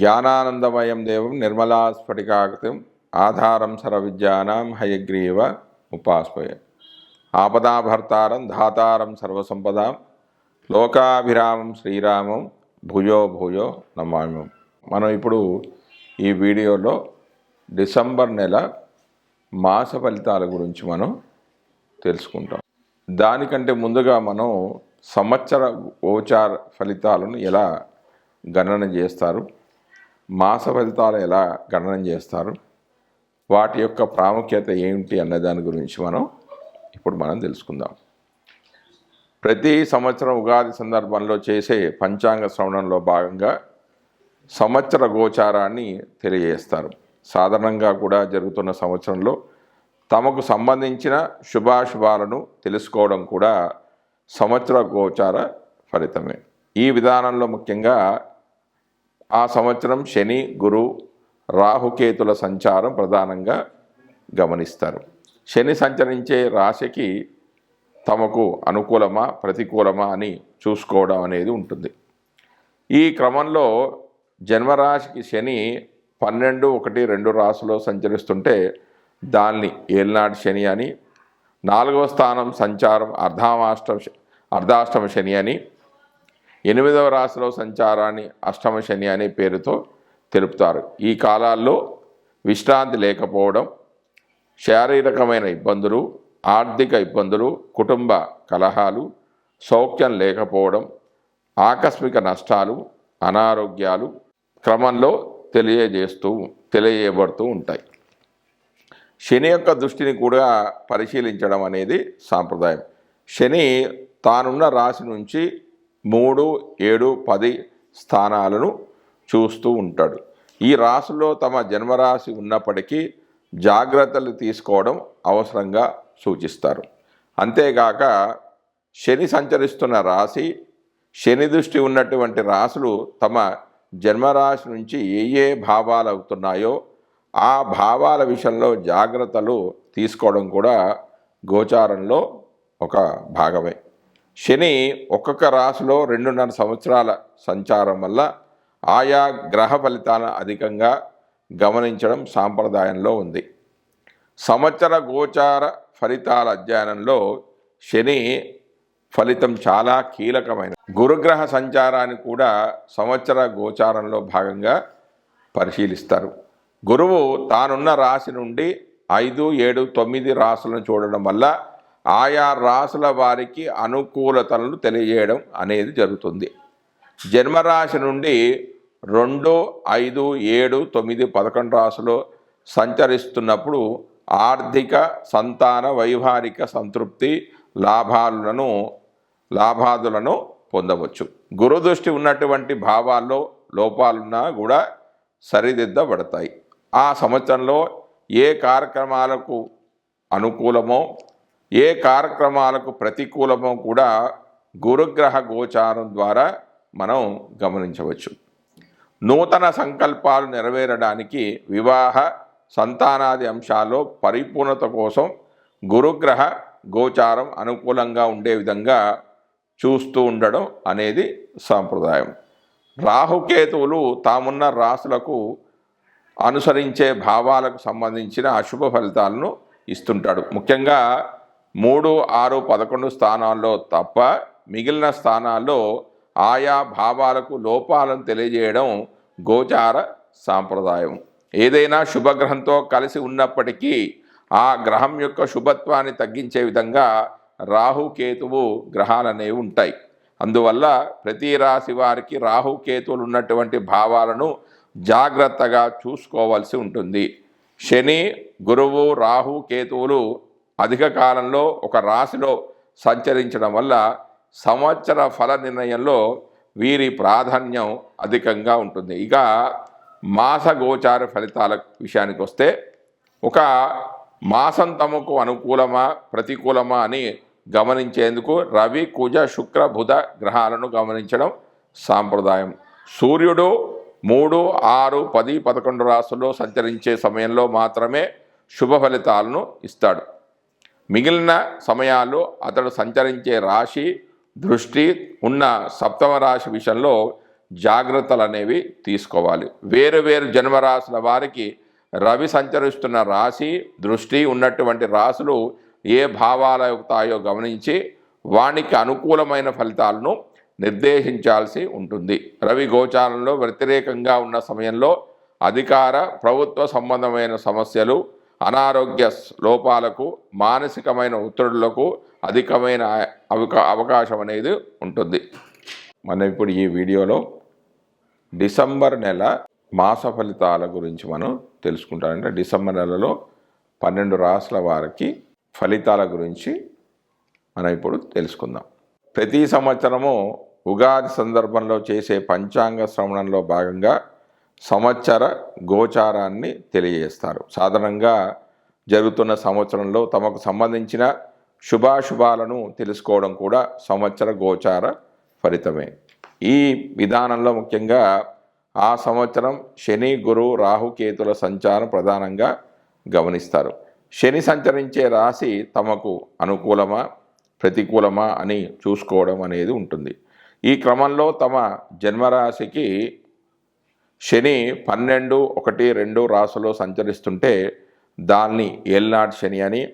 జ్ఞానానందమయం దేవం నిర్మలా స్ఫటికాకృతిం ఆధారం సర్వవిద్యానాం హయగ్రీవ ఉపాస్మయ. ఆపదాభర్తారం ధాతారం సర్వసంపదాం లోకాభిరామం శ్రీరామం భూయో భూయో నమామ్యం మనం ఇప్పుడు ఈ వీడియోలో డిసెంబర్ నెల మాస ఫలితాల గురించి మనం తెలుసుకుంటాం. దానికంటే ముందుగా మనం సంవత్సర గోచార ఫలితాలను ఎలా గణన చేస్తారు? మాస ఫలితాలు ఎలా గణనం చేస్తారు? వాటి యొక్క ప్రాముఖ్యత ఏమిటి అన్న దాని గురించి మనం ఇప్పుడు మనం తెలుసుకుందాం. ప్రతి సంవత్సరం ఉగాది సందర్భంలో చేసే పంచాంగ శ్రవణంలో భాగంగా సంవత్సర గోచారాన్ని తెలియజేస్తారు. సాధారణంగా కూడా జరుగుతున్న సంవత్సరంలో తమకు సంబంధించిన శుభాశుభాలను తెలుసుకోవడం కూడా సంవత్సర గోచార ఫలితమే. ఈ విధానంలో ముఖ్యంగా ఆ సంవత్సరం శని గురు రాహుకేతుల సంచారం ప్రధానంగా గమనిస్తారు. శని సంచరించే రాశికి తమకు అనుకూలమా ప్రతికూలమా అని చూసుకోవడం అనేది ఉంటుంది. ఈ క్రమంలో జన్మరాశికి శని పన్నెండు ఒకటి రెండు రాశిలో సంచరిస్తుంటే దాన్ని ఏలినాటి శని అని నాలుగవ స్థానం సంచారం అర్ధామాష్టమ అర్ధాష్టమ శని అని ఎనిమిదవ రాశిలో సంచారాన్ని అష్టమ శని అనే పేరుతో తెలుపుతారు. ఈ కాలాల్లో విశ్రాంతి లేకపోవడం శారీరకమైన ఇబ్బందులు ఆర్థిక ఇబ్బందులు కుటుంబ కలహాలు సౌఖ్యం లేకపోవడం ఆకస్మిక నష్టాలు అనారోగ్యాలు క్రమంలో తెలియజేస్తూ తెలియబడుతూ ఉంటాయి. శని యొక్క దృష్టిని కూడా పరిశీలించడం అనేది సాంప్రదాయం. శని తానున్న రాశి నుంచి మూడు ఏడు పది స్థానాలను చూస్తూ ఉంటాడు. ఈ రాశిలో తమ జన్మరాశి ఉన్నప్పటికీ జాగ్రత్తలు తీసుకోవడం అవసరంగా సూచిస్తారు. అంతేగాక శని సంచరిస్తున్న రాశి శని దృష్టి ఉన్నటువంటి రాశులు తమ జన్మరాశి నుంచి ఏ ఏ భావాలు అవుతున్నాయో ఆ భావాల విషయంలో జాగ్రత్తలు తీసుకోవడం కూడా గోచారంలో ఒక భాగమే. శని ఒక్కొక్క రాశిలో రెండున్నర సంవత్సరాల సంచారం వల్ల ఆయా గ్రహ ఫలితాలను అధికంగా గమనించడం సాంప్రదాయంలో ఉంది. సంవత్సర గోచార ఫలితాల అధ్యయనంలో శని ఫలితం చాలా కీలకమైన గురుగ్రహ సంచారాన్ని కూడా సంవత్సర గోచారంలో భాగంగా పరిశీలిస్తారు. గురువు తానున్న రాశి నుండి ఐదు ఏడు తొమ్మిది రాసులను చూడడం వల్ల ఆయా రాసుల వారికి అనుకూలతలను తెలియజేయడం అనేది జరుగుతుంది. జన్మరాశి నుండి రెండు ఐదు ఏడు తొమ్మిది పదకొండు రాసులు సంచరిస్తున్నప్పుడు ఆర్థిక సంతాన వైవాహిక సంతృప్తి లాభాలను లాభాదులను పొందవచ్చు. గురుదృష్టి ఉన్నటువంటి భావాల్లో లోపాలున్నా కూడా సరిదిద్దబడతాయి. ఆ సంవత్సరంలో ఏ కార్యక్రమాలకు అనుకూలమో ఏ కార్యక్రమాలకు ప్రతికూలమో కూడా గురుగ్రహ గోచారం ద్వారా మనం గమనించవచ్చు. నూతన సంకల్పాలు నెరవేరడానికి వివాహ సంతానాది అంశాల్లో పరిపూర్ణత కోసం గురుగ్రహ గోచారం అనుకూలంగా ఉండే విధంగా చూస్తూ ఉండడం అనేది సాంప్రదాయం. రాహుకేతువులు తామున్న రాసులకు అనుసరించే భావాలకు సంబంధించిన అశుభ ఫలితాలను ఇస్తుంటాడు. ముఖ్యంగా మూడు ఆరు పదకొండు స్థానాల్లో తప్ప మిగిలిన స్థానాల్లో ఆయా భావాలకు లోపాలను తెలియజేయడం గోచార సాంప్రదాయం. ఏదైనా శుభగ్రహంతో కలిసి ఉన్నప్పటికీ ఆ గ్రహం యొక్క శుభత్వాన్ని తగ్గించే విధంగా రాహుకేతువు గ్రహాలు అనేవి ఉంటాయి. అందువల్ల ప్రతి రాశి వారికి రాహుకేతువులు ఉన్నటువంటి భావాలను జాగ్రత్తగా చూసుకోవాల్సి ఉంటుంది. శని గురువు రాహు కేతువులు అధిక కాలంలో ఒక రాశిలో సంచరించడం వల్ల సంవత్సర ఫల నిర్ణయంలో వీరి ప్రాధాన్యం అధికంగా ఉంటుంది. ఇక మాస గోచార ఫలితాల విషయానికి వస్తే ఒక మాసం తమకు అనుకూలమా ప్రతికూలమా అని గమనించేందుకు రవి కుజ శుక్ర బుధ గ్రహాలను గమనించడం సాంప్రదాయం. సూర్యుడు మూడు ఆరు పది పదకొండు రాసుల్లో సంచరించే సమయంలో మాత్రమే శుభ ఫలితాలను ఇస్తాడు. మిగిలిన సమయాల్లో అతడు సంచరించే రాశి దృష్టి ఉన్న సప్తమ రాశి విషయంలో జాగ్రత్తలు అనేవి తీసుకోవాలి. వేరు వేరు జన్మరాశుల వారికి రవి సంచరిస్తున్న రాశి దృష్టి ఉన్నటువంటి రాశులు ఏ భావాల అవుతాయో గమనించి వానికి అనుకూలమైన ఫలితాలను నిర్దేశించాల్సి ఉంటుంది. రవి గోచారంలో వ్యతిరేకంగా ఉన్న సమయంలో అధికార ప్రభుత్వ సంబంధమైన సమస్యలు అనారోగ్య లోపాలకు మానసికమైన ఒత్తిడులకు అధికమైన అవకా అవకాశం అనేది ఉంటుంది. మనం ఇప్పుడు ఈ వీడియోలో డిసెంబర్ నెల మాస ఫలితాల గురించి మనం తెలుసుకుంటామంటే డిసెంబర్ నెలలో పన్నెండు రాసుల వారికి ఫలితాల గురించి మనం ఇప్పుడు తెలుసుకుందాం. ప్రతి సంవత్సరము ఉగాది సందర్భంలో చేసే పంచాంగ శ్రవణంలో భాగంగా సంవత్సర గోచారాన్ని తెలియజేస్తారు. సాధారణంగా జరుగుతున్న సంవత్సరంలో తమకు సంబంధించిన శుభాశుభాలను తెలుసుకోవడం కూడా సంవత్సర గోచార ఫలితమే. ఈ విధానంలో ముఖ్యంగా ఆ సంవత్సరం శని గురు రాహుకేతుల సంచారం ప్రధానంగా గమనిస్తారు. శని సంచరించే రాశి తమకు అనుకూలమా ప్రతికూలమా అని చూసుకోవడం అనేది ఉంటుంది. ఈ క్రమంలో తమ జన్మరాశికి శని పన్నెండు ఒకటి రెండు రాసులో సంచరిస్తుంటే దాన్ని ఏల్నాటి శని అని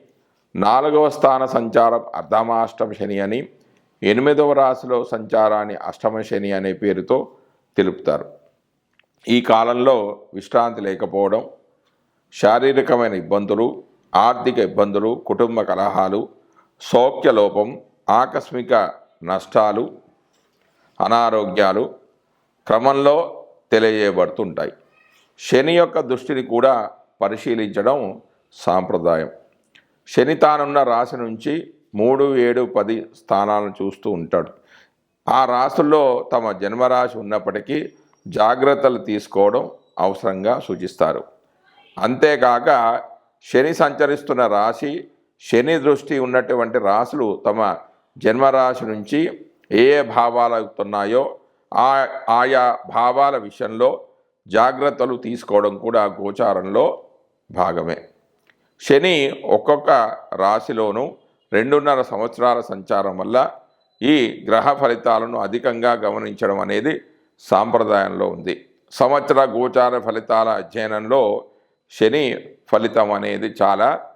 నాలుగవ స్థాన సంచారం అర్ధమాష్టమ శని అని ఎనిమిదవ రాశిలో సంచారాన్ని అష్టమ శని అనే పేరుతో తెలుపుతారు. ఈ కాలంలో విశ్రాంతి లేకపోవడం శారీరకమైన ఇబ్బందులు ఆర్థిక ఇబ్బందులు కుటుంబ కలహాలు సౌఖ్యలోపం ఆకస్మిక నష్టాలు అనారోగ్యాలు క్రమంలో తెలియజేయబడుతుంటాయి. శని యొక్క దృష్టిని కూడా పరిశీలించడం సాంప్రదాయం. శని తానున్న రాశి నుంచి మూడు ఏడు పది స్థానాలను చూస్తూ ఉంటాడు. ఆ రాశుల్లో తమ జన్మరాశి ఉన్నప్పటికీ జాగ్రత్తలు తీసుకోవడం అవసరంగా సూచిస్తారు. అంతేకాక శని సంచరిస్తున్న రాశి శని దృష్టి ఉన్నటువంటి రాశులు తమ జన్మరాశి నుంచి ఏ ఏ భావాలు అవుతున్నాయో ఆ ఆయా భావాల విషయంలో జాగ్రత్తలు తీసుకోవడం కూడా గోచారంలో భాగమే. శని ఒక్కొక్క రాశిలోనూ రెండున్నర సంవత్సరాల సంచారం వల్ల ఈ గ్రహ ఫలితాలను అధికంగా గమనించడం అనేది సాంప్రదాయంలో ఉంది. సంవత్సర గోచార ఫలితాల అధ్యయనంలో శని ఫలితం అనేది చాలా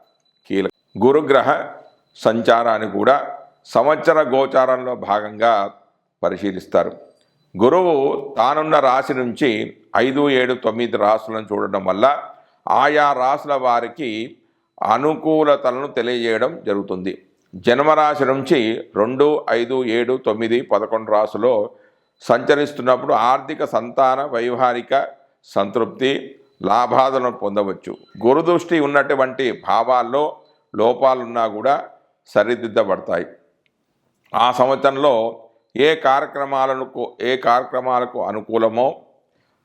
కీలకం. గురుగ్రహ సంచారాన్ని కూడా సంవత్సర గోచారంలో భాగంగా పరిశీలిస్తారు. గురువు తానున్న రాశి నుంచి ఐదు ఏడు తొమ్మిది రాశులను చూడడం వల్ల ఆయా రాశుల వారికి అనుకూలతలను తెలియజేయడం జరుగుతుంది. జన్మరాశి నుంచి రెండు ఐదు ఏడు తొమ్మిది పదకొండు రాసులో సంచరిస్తున్నప్పుడు ఆర్థిక సంతాన వైవాహిక సంతృప్తి లాభాలను పొందవచ్చు. గురుదృష్టి ఉన్నటువంటి భావాల్లో లోపాలున్నా కూడా సరిదిద్దబడతాయి. ఆ సంవత్సరంలో ఏ కార్యక్రమాలకు ఏ కార్యక్రమాలకు అనుకూలమో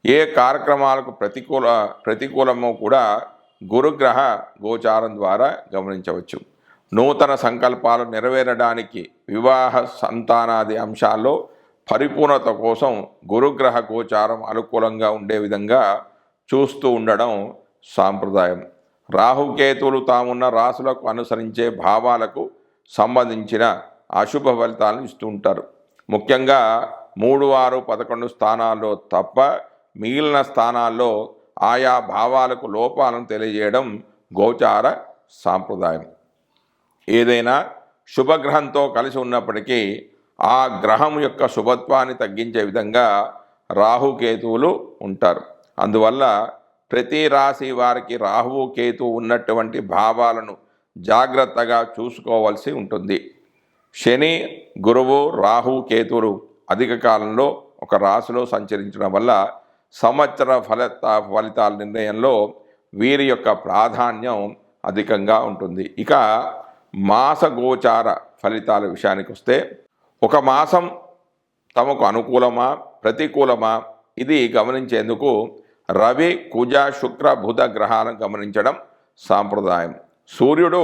ఏ కార్యక్రమాలకు ప్రతికూల ప్రతికూలమో కూడా గురుగ్రహ గోచారం ద్వారా గమనించవచ్చు. నూతన సంకల్పాలు నెరవేరడానికి వివాహ సంతానాది అంశాల్లో పరిపూర్ణత కోసం గురుగ్రహ గోచారం అనుకూలంగా ఉండే విధంగా చూస్తూ ఉండడం సాంప్రదాయం. రాహుకేతువులు తామున్న రాసులకు అనుసరించే భావాలకు సంబంధించిన అశుభ ఫలితాలను ఇస్తూ ఉంటారు. ముఖ్యంగా మూడు ఆరు పదకొండు స్థానాల్లో తప్ప మిగిలిన స్థానాల్లో ఆయా భావాలకు లోపాలను తెలియజేయడం గోచార సాంప్రదాయం. ఏదైనా శుభగ్రహంతో కలిసి ఉన్నప్పటికీ ఆ గ్రహం యొక్క శుభత్వాన్ని తగ్గించే విధంగా రాహుకేతువులు ఉంటారు. అందువల్ల ప్రతి రాశి వారికి రాహువు కేతు ఉన్నటువంటి భావాలను జాగ్రత్తగా చూసుకోవాల్సి ఉంటుంది. శని గురువు రాహు కేతువులు అధిక కాలంలో ఒక రాశిలో సంచరించడం వల్ల సంవత్సర ఫలిత ఫలితాల నిర్ణయంలో వీరి యొక్క ప్రాధాన్యం అధికంగా ఉంటుంది. ఇక మాసగోచార ఫలితాల విషయానికి వస్తే ఒక మాసం తమకు అనుకూలమా ప్రతికూలమా? ఇది గమనించేందుకు రవి కుజ శుక్ర బుధ గ్రహాలను గమనించడం సాంప్రదాయం. సూర్యుడు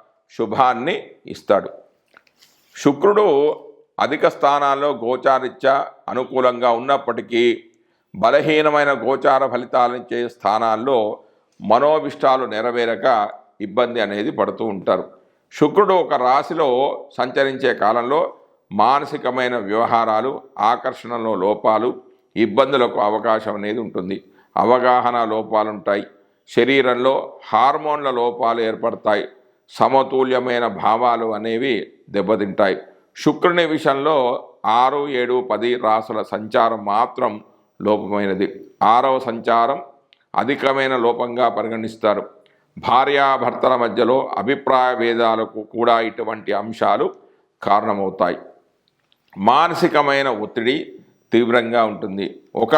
శుభాన్ని ఇస్తాడు. శుక్రుడు అధిక స్థానాల్లో గోచారిత్యా అనుకూలంగా ఉన్నప్పటికీ బలహీనమైన గోచార ఫలితాలనిచ్చే స్థానాల్లో మనోభిష్టాలు నెరవేరక ఇబ్బంది అనేది పడుతూ ఉంటారు. శుక్రుడు ఒక రాశిలో సంచరించే కాలంలో మానసికమైన వ్యవహారాలు ఆకర్షణలో లోపాలు ఇబ్బందులకు అవకాశం అనేది ఉంటుంది. అవగాహన లోపాలుంటాయి. శరీరంలో హార్మోన్ల లోపాలు ఏర్పడతాయి. సమతుల్యమైన భావాలు అనేవి దెబ్బతింటాయి. శుక్రుని విషయంలో ఆరు ఏడు పది రాసుల సంచారం మాత్రం లోపమైనది. ఆరవ సంచారం అధికమైన లోపంగా పరిగణిస్తారు. భార్యాభర్తల మధ్యలో అభిప్రాయ భేదాలకు కూడా ఇటువంటి అంశాలు కారణమవుతాయి. మానసికమైన ఒత్తిడి తీవ్రంగా ఉంటుంది. ఒక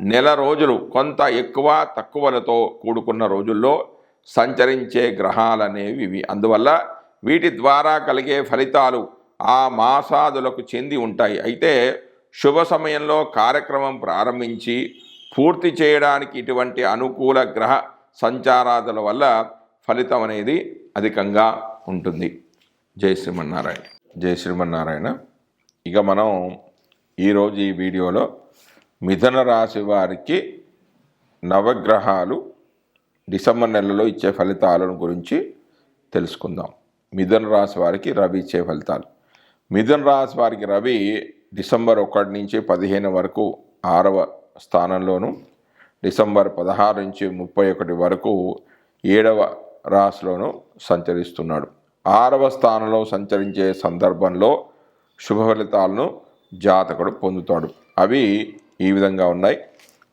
నెల రోజులు కొంత ఎక్కువ తక్కువలతో కూడుకున్న రోజుల్లో సంచరించే గ్రహాలనేవి ఇవి. అందువల్ల వీటి ద్వారా కలిగే ఫలితాలు ఆ మాసాదులకు చెంది ఉంటాయి. అయితే శుభ సమయంలో కార్యక్రమం ప్రారంభించి పూర్తి చేయడానికి ఇటువంటి అనుకూల గ్రహ సంచారాదుల వల్ల ఫలితం అనేది అధికంగా ఉంటుంది. జై శ్రీమన్నారాయణ. జై శ్రీమన్నారాయణ. ఇక మనం ఈరోజు ఈ వీడియోలో మిథున రాశి వారికి నవగ్రహాలు డిసెంబర్ నెలలో ఇచ్చే ఫలితాలను గురించి తెలుసుకుందాం. మిథున రాశి వారికి రవి ఇచ్చే ఫలితాలు. మిథున రాశి వారికి రవి డిసెంబర్ ఒకటి నుంచి పదిహేను వరకు ఆరవ స్థానంలోను డిసెంబర్ పదహారు నుంచి ముప్పై ఒకటి వరకు ఏడవ రాశిలోను సంచరిస్తున్నాడు. ఆరవ స్థానంలో సంచరించే సందర్భంలో శుభ ఫలితాలను జాతకుడు పొందుతాడు. అవి ఈ విధంగా ఉన్నాయి.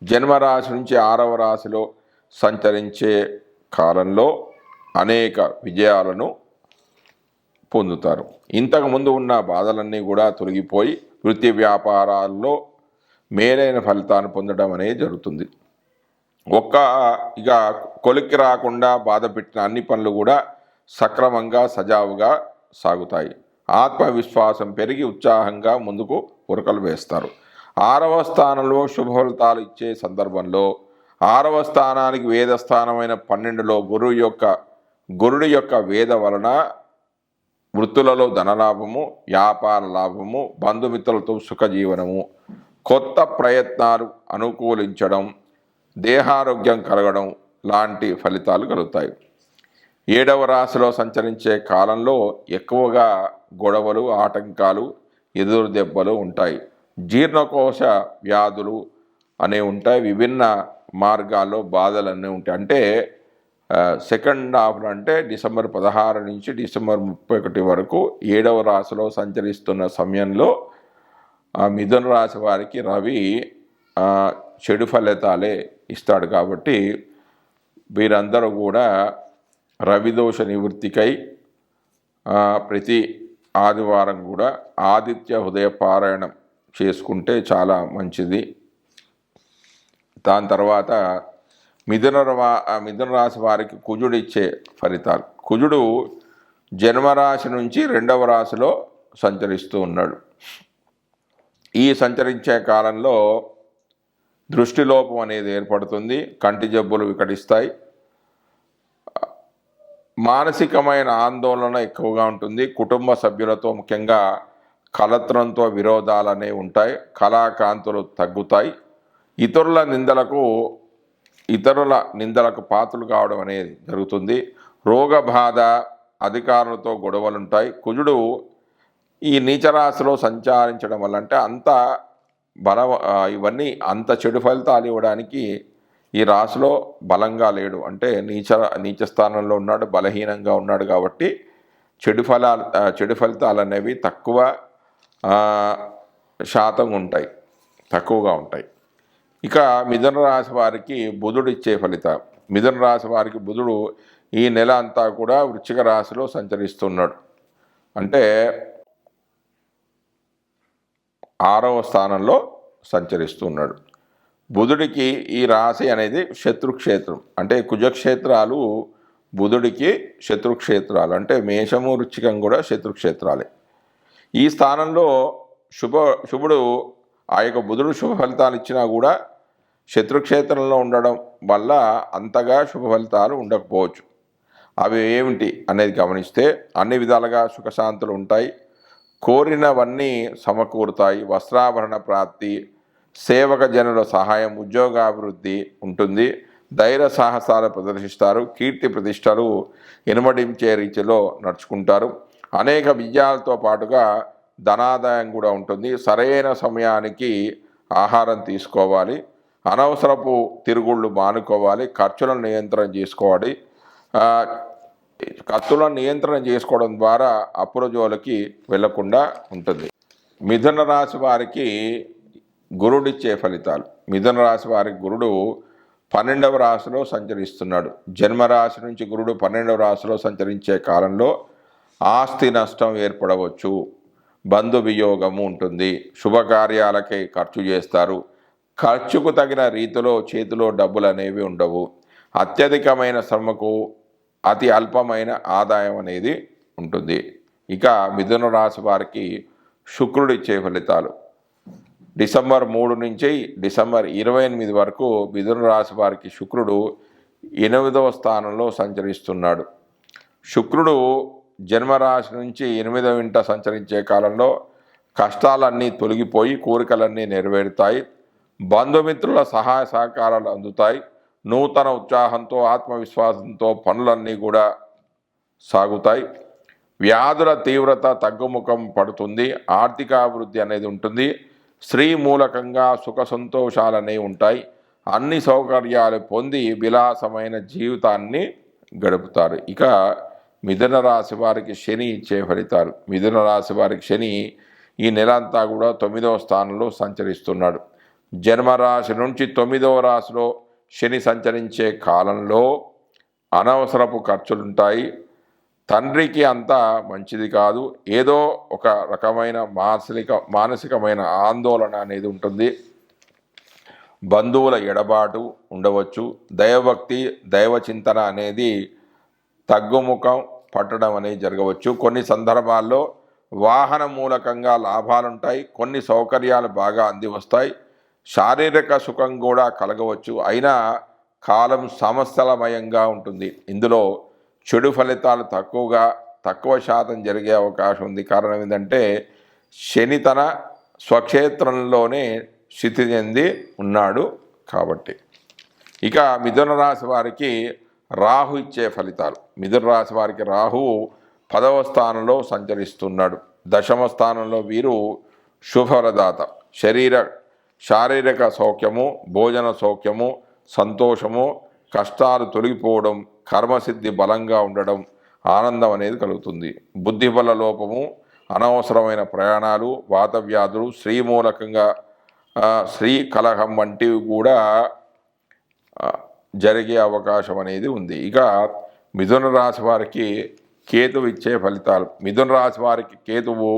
జన్మరాశి నుంచి ఆరవ రాశిలో సంచరించే కాలంలో అనేక విజయాలను పొందుతారు. ఇంతకు ముందు ఉన్న బాధలన్నీ కూడా తొలగిపోయి వృత్తి వ్యాపారాల్లో మేలైన ఫలితాన్ని పొందడం అనేది జరుగుతుంది. ఒక్క ఇక కొలిక్కి రాకుండా బాధ పెట్టిన అన్ని పనులు కూడా సక్రమంగా సజావుగా సాగుతాయి. ఆత్మవిశ్వాసం పెరిగి ఉత్సాహంగా ముందుకు ఉరకలు వేస్తారు. ఆరవ స్థానంలో శుభ ఫలితాలు ఇచ్చే సందర్భంలో ఆరవ స్థానానికి వేద స్థానమైన పన్నెండులో గురువు యొక్క గురుడి యొక్క వేద వలన వృత్తులలో ధనలాభము వ్యాపార లాభము బంధుమిత్రులతో సుఖజీవనము కొత్త ప్రయత్నాలు అనుకూలించడం దేహారోగ్యం కలగడం లాంటి ఫలితాలు కలుగుతాయి. ఏడవ రాశిలో సంచరించే కాలంలో ఎక్కువగా గొడవలు ఆటంకాలు ఎదురు దెబ్బలు ఉంటాయి. జీర్ణకోశ వ్యాధులు అనేవి ఉంటాయి. విభిన్న మార్గాల్లో బాధలు అన్నీ ఉంటాయి. అంటే సెకండ్ హాఫ్లో అంటే డిసెంబర్ పదహారు నుంచి డిసెంబర్ ముప్పై ఒకటి వరకు ఏడవ రాశిలో సంచరిస్తున్న సమయంలో ఆ మిథున రాశి వారికి రవి చెడు ఫలితాలే ఇస్తాడు కాబట్టి వీరందరూ కూడా రవిదోష నివృత్తికై ప్రతి ఆదివారం కూడా ఆదిత్య హృదయ పారాయణం చేసుకుంటే చాలా మంచిది. దాని తర్వాత మిథున ఆ మిథున రాశి వారికి కుజుడు ఇచ్చే ఫలితాలు. కుజుడు జన్మరాశి నుంచి రెండవ రాశిలో సంచరిస్తూ ఉన్నాడు. ఈ సంచరించే కాలంలో దృష్టిలోపం అనేది ఏర్పడుతుంది కంటి జబ్బులు వికటిస్తాయి మానసికమైన ఆందోళన ఎక్కువగా ఉంటుంది కుటుంబ సభ్యులతో ముఖ్యంగా కలత్రంతో విరోధాలు అనేవి ఉంటాయి కళాకాంతులు తగ్గుతాయి ఇతరుల నిందలకు ఇతరుల నిందలకు పాత్రలు కావడం అనేది జరుగుతుంది. రోగ బాధ అధికారులతో గొడవలు ఉంటాయి కుజుడు ఈ నీచరాశిలో సంచారించడం వల్ల అంటే అంత బల ఇవన్నీ అంత చెడు ఫలితాలు ఇవ్వడానికి ఈ రాశిలో బలంగా లేడు. అంటే నీచ నీచ స్థానంలో ఉన్నాడు బలహీనంగా ఉన్నాడు కాబట్టి చెడు ఫలాలు చెడు ఫలితాలు అనేవి తక్కువ శాతం ఉంటాయి. తక్కువగా ఉంటాయి. ఇక మిథున రాశి వారికి బుధుడు ఇచ్చే ఫలితం. మిథున రాశి వారికి బుధుడు ఈ నెల అంతా కూడా వృశ్చిక రాశిలో సంచరిస్తున్నాడు. అంటే ఆరవ స్థానంలో సంచరిస్తున్నాడు. బుధుడికి ఈ రాశి అనేది శత్రుక్షేత్రం. అంటే కుజక్షేత్రాలు బుధుడికి శత్రుక్షేత్రాలు. అంటే మేషము రుచికం కూడా శత్రుక్షేత్రాలే. ఈ స్థానంలో శుభ శుభుడు ఆ యొక్క బుధుడు శుభ ఫలితాలు ఇచ్చినా కూడా శత్రుక్షేత్రంలో ఉండడం వల్ల అంతగా శుభ ఫలితాలు ఉండకపోవచ్చు. అవి ఏమిటి అనేది గమనిస్తే అన్ని విధాలుగా సుఖశాంతులు ఉంటాయి. కోరినవన్నీ సమకూరుతాయి. వస్త్రాభరణ ప్రాప్తి సేవక జనుల సహాయం ఉద్యోగాభివృద్ధి ఉంటుంది. ధైర్య సాహసాలు ప్రదర్శిస్తారు. కీర్తి ప్రతిష్టలు ఇనుమడించే రీతిలో నడుచుకుంటారు. అనేక విజయాలతో పాటుగా ధనాదాయం కూడా ఉంటుంది. సరైన సమయానికి ఆహారం తీసుకోవాలి. అనవసరపు తిరుగుళ్ళు మానుకోవాలి ఖర్చులను నియంత్రణ చేసుకోవాలి. ఖర్చులను నియంత్రణ చేసుకోవడం ద్వారా అప్పుల జోలికి వెళ్ళకుండా ఉంటుంది. మిథున రాశి వారికి గురుడిచ్చే ఫలితాలు. మిథున రాశి వారికి గురుడు పన్నెండవ రాశిలో సంచరిస్తున్నాడు. జన్మరాశి నుంచి గురుడు పన్నెండవ రాశిలో సంచరించే కాలంలో ఆస్తి నష్టం ఏర్పడవచ్చు. బంధు వియోగము ఉంటుంది. శుభకార్యాలకై ఖర్చు చేస్తారు. ఖర్చుకు తగిన రీతిలో చేతిలో డబ్బులు అనేవి ఉండవు. అత్యధికమైన శ్రమకు అతి అల్పమైన ఆదాయం అనేది ఉంటుంది. ఇక మిథున రాశి వారికి శుక్రుడు ఇచ్చే ఫలితాలు. డిసెంబర్ మూడు నుంచి డిసెంబర్ ఇరవై ఎనిమిది వరకు మిథున రాశి వారికి శుక్రుడు ఎనిమిదవ స్థానంలో సంచరిస్తున్నాడు. శుక్రుడు జన్మరాశి నుంచి ఎనిమిదవ ఇంట సంచరించే కాలంలో కష్టాలన్నీ తొలగిపోయి కోరికలన్నీ నెరవేరుతాయి. బంధుమిత్రుల సహాయ సహకారాలు అందుతాయి. నూతన ఉత్సాహంతో ఆత్మవిశ్వాసంతో పనులన్నీ కూడా సాగుతాయి. వ్యాధుల తీవ్రత తగ్గుముఖం పడుతుంది. ఆర్థికాభివృద్ధి అనేది ఉంటుంది. స్త్రీ మూలకంగా సుఖ సంతోషాలు అనేవి ఉంటాయి. అన్ని సౌకర్యాలు పొంది విలాసమైన జీవితాన్ని గడుపుతారు. ఇక మిథున రాశి వారికి శని ఇచ్చే ఫలితాలు. మిథున రాశి వారికి శని ఈ నెల అంతా కూడా తొమ్మిదవ స్థానంలో సంచరిస్తున్నాడు. జన్మరాశి నుంచి తొమ్మిదవ రాశిలో శని సంచరించే కాలంలో అనవసరపు ఖర్చులుంటాయి. తండ్రికి అంతా మంచిది కాదు. ఏదో ఒక రకమైన మానసిక మానసికమైన ఆందోళన అనేది ఉంటుంది. బంధువుల ఎడబాటు ఉండవచ్చు. దైవభక్తి దైవ చింతన అనేది తగ్గుముఖం పట్టడం అనేది జరగవచ్చు. కొన్ని సందర్భాల్లో వాహన మూలకంగా లాభాలుంటాయి. కొన్ని సౌకర్యాలు బాగా అంది వస్తాయి శారీరక సుఖం కూడా కలగవచ్చు. అయినా కాలం సమస్యలమయంగా ఉంటుంది. ఇందులో చెడు ఫలితాలు తక్కువగా తక్కువ శాతం జరిగే అవకాశం ఉంది. కారణం ఏంటంటే శని తన స్వక్షేత్రంలోనే స్థితి చెంది ఉన్నాడు కాబట్టి. ఇక మిథున రాశి వారికి రాహు ఇచ్చే ఫలితాలు. మిథున రాశి వారికి రాహువు పదవ స్థానంలో సంచరిస్తున్నాడు. దశమ స్థానంలో వీరు శుభవరదాత శరీర శారీరక సౌఖ్యము భోజన సౌఖ్యము సంతోషము కష్టాలు తొలగిపోవడం కర్మసిద్ధి బలంగా ఉండడం ఆనందం అనేది కలుగుతుంది. బుద్ధిబల లోపము అనవసరమైన ప్రయాణాలు వాతవ్యాధులు స్త్రీ మూలకంగా స్త్రీ కలహం వంటివి కూడా జరిగే అవకాశం అనేది ఉంది. ఇక మిథున రాశి వారికి కేతువు ఇచ్చే ఫలితాలు. మిథున రాశి వారికి కేతువు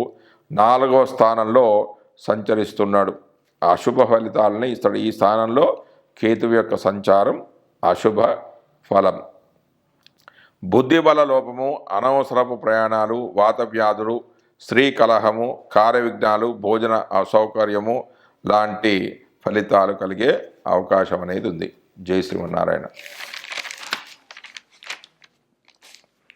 నాలుగవ స్థానంలో సంచరిస్తున్నాడు. అశుభ ఫలితాలని ఇస్తాడు. ఈ స్థానంలో కేతువు యొక్క సంచారం అశుభ ఫలం. బుద్ధిబల లోపము అనవసరపు ప్రయాణాలు వాత వ్యాధులు స్త్రీ కలహము కార్య విఘ్నాలు భోజన అసౌకర్యము లాంటి ఫలితాలు కలిగే అవకాశం అనేది ఉంది. జై శ్రీమన్నారాయణ.